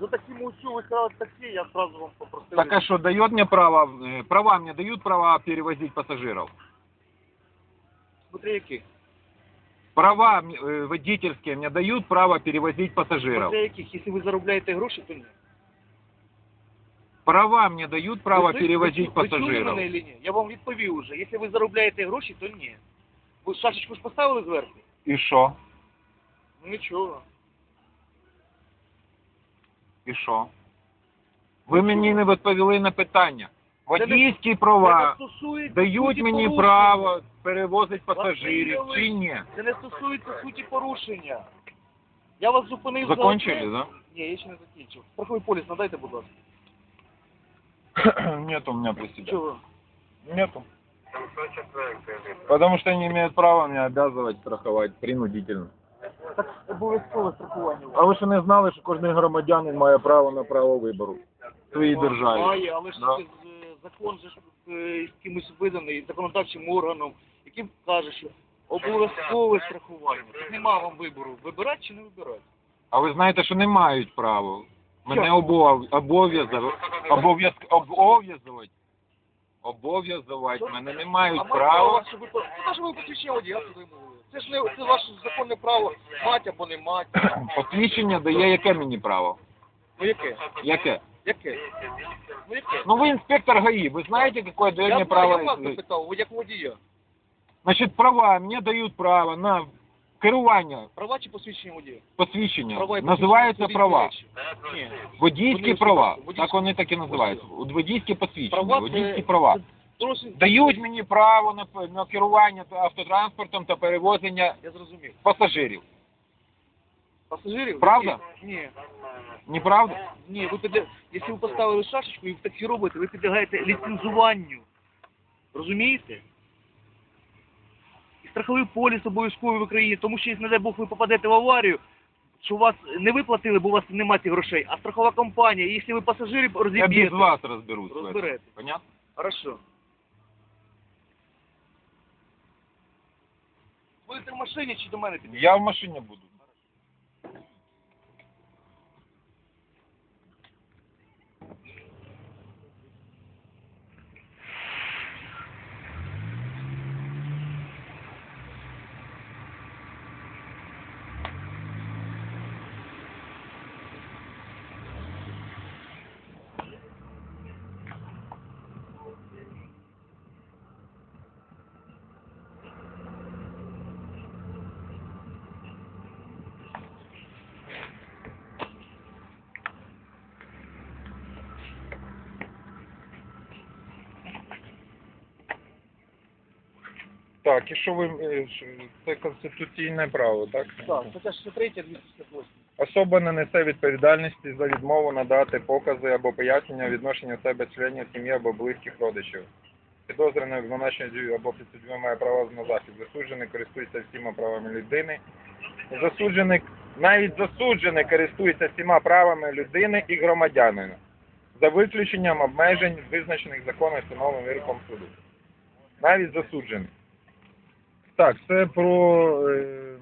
За таким учу вы сказали такси, я сразу вам попросил. Так а что, дает мне право, э, права мне дают права перевозить пассажиров? Смотри, яких. Права мне, э, водительские мне дают право перевозить пассажиров? Смотри, яких. Якщо ви заробляєте гроші, то ні. Права мне дают право Ви чули- перевозить ви чули пассажиров? мене чи ні? Я вам відповів уже. Якщо ви заробляєте гроші, то ні. Ви шашечку ж поставили зверху? И что? Ну нічого. І що? Ви мені не відповіли на питання. Це не- Водійські Це права не стосується дають суті мені порушення. право перевозити пасажирів Василь чи ні? Це не стосується суті порушення. Я вас зупинив Закончили, за... да? Ні, я ще не закінчив. Страховий поліс надайте, будь ласка. Нет у меня при себе. Чого? Нету. Потому что они имеют право меня обязывать страховать принудительно. Так обов'язкове страхування. А ви ще не знали, що кожен громадянин має право на право вибору в своїй державі? Має, але ж Да. це, е, закон же ж е, кимось виданий законодавчим органом, яким каже, що обов'язкове страхування. Тут нема вам вибору, вибирати чи не вибирати. А ви знаєте, що не мають права. Мене Що? обов- обов'язав- обов'язувати. Обов'язувати. Мене не мають а права. право, що ви по- що ви посвідчення водія туди мовили. Це ж не це ваше законне право мати або не мати. Посвідчення дає яке мені право? Ну яке? Яке? Яке? Ну яке? Ну ви інспектор ГАИ, ви знаєте, какое дає мені право? я вас запитав, ви як водія. Значить, права, мені дають право на керування, Права чи посвідчення водія? посвідчення. Права і Називаються посвідчення права. речі. Ні. Водійські Вони права. водійські. Так вони так і називаються. Водійські посвідчення, Права водійські це- права. Це Дають мені право на, на керування автотранспортом та перевозення Я зрозумів. пасажирів. Пасажирів? Правда? Ні. Неправда? Ні, ви піде... якщо ви поставили шашечку і в таксі робите, ви підлягаєте ліцензуванню. Розумієте? І страховий поліс обов'язковий в Україні, тому що, якщо, не дай Бог, ви попадете в аварію, що вас не виплатили, бо у вас немає цих грошей, а страхова компанія, і якщо ви пасажирів Я без розіб'єте, вас розберусь. в этом. розберете. Понятно? Хорошо. Будете в машині чи до мене підійдете? Я в машині буду. Так, і що ви е, що- це конституційне право, так? Так, стаття 63, 268. Особа не несе відповідальності за відмову надати покази або пояснення відношення себе членів сім'ї або близьких родичів. Підозрюваний обвинувачений або підсудимий має право на захист. Засуджений користується всіма правами людини. Засуджений, навіть засуджений користується всіма правами людини і громадянина. За виключенням обмежень, визначених законом і встановленим вироком суду. Навіть засуджений. Так, це про. Е...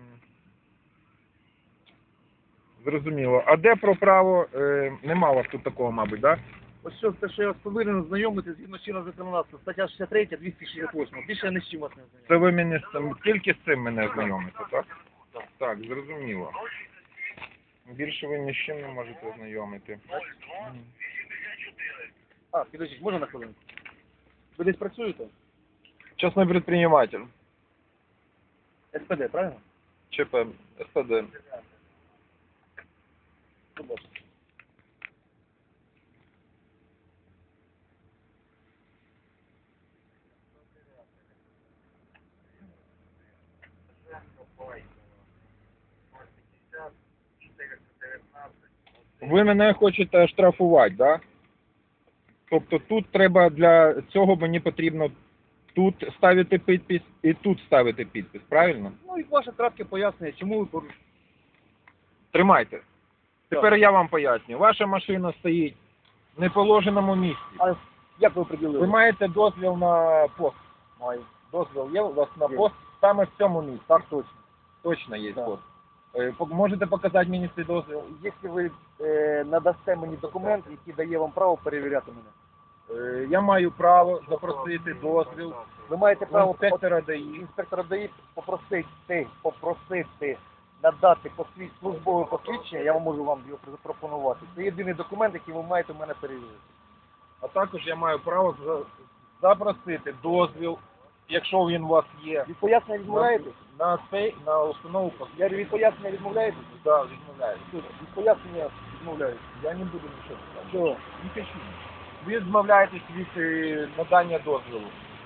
Зрозуміло. А де про право? Е, нема у вас тут такого, мабуть, так? Да? Ось що, те, що я вас повинен знайомити згідно чинного законодавства, стаття 63, 268. Більше я ні з чим вас не знайомлю. Це ви мені з цим, тільки з цим мене знайомите, так? Так, зрозуміло. Більше ви ні з чим не можете знайомити. А, підождіть, можна на хвилинку? Ви десь працюєте? Частний предприниматель. СПД, правильно? ЧП, СПД. Ви мене хочете штрафувати, так? Да? Тобто тут треба для цього мені потрібно тут ставити підпис і тут ставити підпис, правильно? Ну і ваше кратке пояснення, чому ви порушили. Тримайте. Тепер я вам поясню. Ваша машина стоїть в неположеному місці. А як ви приділили? Ви маєте дозвіл на пост. Маю. Дозвіл є у вас на Є. пост саме в цьому місці. Так точно. Точно є Так. пост. Е, пок- Можете показати мені цей дозвіл? Якщо ви е, надасте мені документ, який дає вам право перевіряти мене. Е, Я маю право запросити дозвіл Ви маєте право інспектора ДАІ. інспектора ДАІ попросити, попросити надати посвід, службове посвідчення, я можу вам його запропонувати. Це єдиний документ, який ви маєте в мене перевірити. А також я маю право за- запросити дозвіл, якщо він у вас є, Від пояснення відмовляєтесь? на цей на установу Я від пояснення відмовляєтесь? Да, відмовляю. Від пояснення відмовляєтесь. Я не буду нічого. Чого? Не хочу. Ви відмовляєтесь від е, надання дозволу.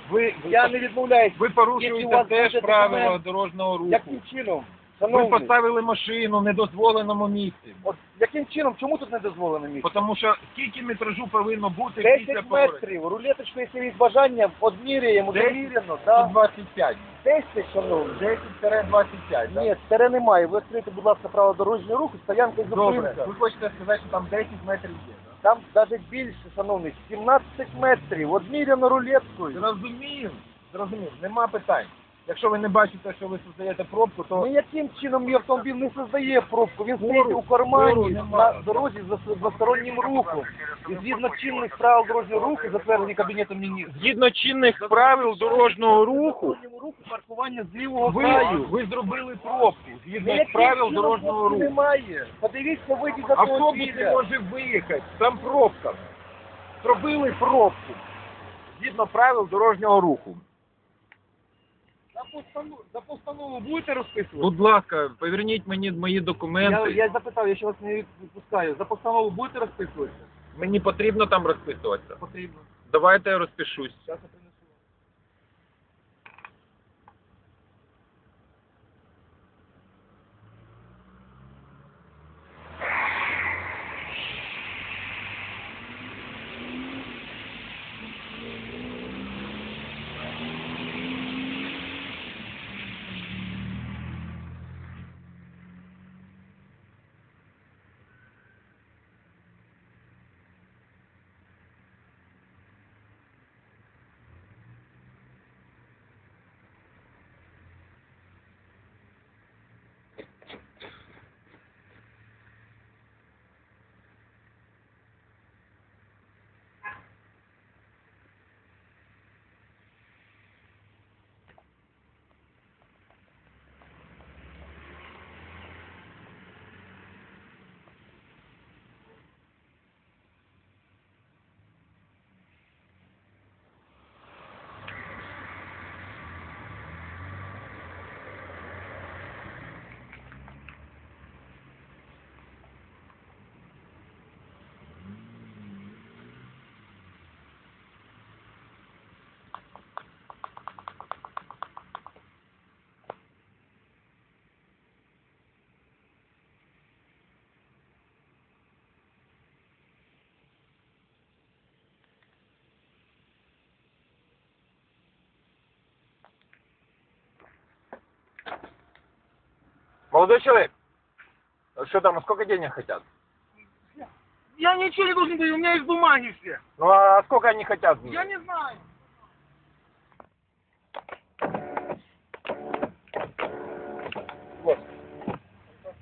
Ви, ви, Я не відмовляюсь. ви Якщо у порушуєте вас теж буде правила документ, дорожнього руху. Яким чином? Ви поставили машину в недозволеному місці. от яким чином, чому тут не дозволено місце? Тому що скільки метражу повинно бути після 10 повороту? метрів, рулеточку, якщо є бажання, одміряємо, Десять? заміряно, да? 25. 10, шановний. 10-25, так? Ні, тере немає. Ви відкрите, будь ласка, право дорожнього руху, стоянка і Добре. зупинка. Ви хочете сказати, що там 10 метрів є, так? Там навіть більше, шановний, 17 метрів, одміряно рулеткою. Зрозумів, зрозумів, нема питань. Якщо ви не бачите, що ви создаєте пробку, то Ну яким чином мій автомобіль не создає пробку? Він стоїть у кармані на дорозі з двостороннім рухом. І згідно чинних правил дорожнього руху, затверджені Кабінетом міністрів. згідно чинних правил дорожнього руху, руху паркування з лівого ви, краю. ви зробили пробку згідно правил чином дорожнього пробки руху. Немає. Подивіться, вийдіть з Автобус не може виїхати, там пробка. Зробили пробку згідно правил дорожнього руху. За постанову, за постанову будете розписувати? Будь ласка, поверніть мені мої Я, документи. я запитав, я ще вас не відпускаю. За постанову будете розписуватися? Мені потрібно там розписуватися. Потрібно. Давайте я розпишусь. Зараз Молодой человек, что там, сколько денег хотят? Я ничего не должен говорить, у меня есть бумаги все. Ну а сколько они хотят? Я не знаю. Вот. Вот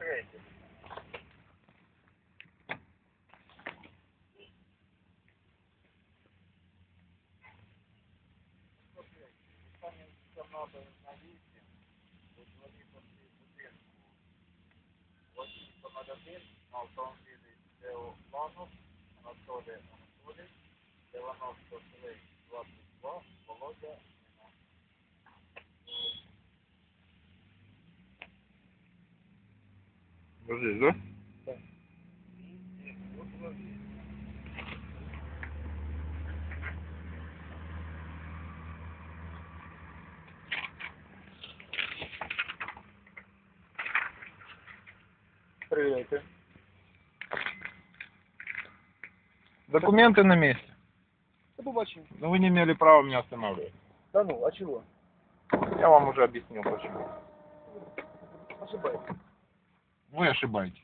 Somada Pir, Malton Vili, Deo Lano, Anatolija Anatolij, Jelanov Vasilij, Vlasnik Vlas, Volodja, Mina. Možeš, da? Документы на месте. До побачення. Но вы не имели права меня останавливать. Да ну, а чего? Я вам уже объяснил почему. Ошибаюсь. Вы ошибаетесь.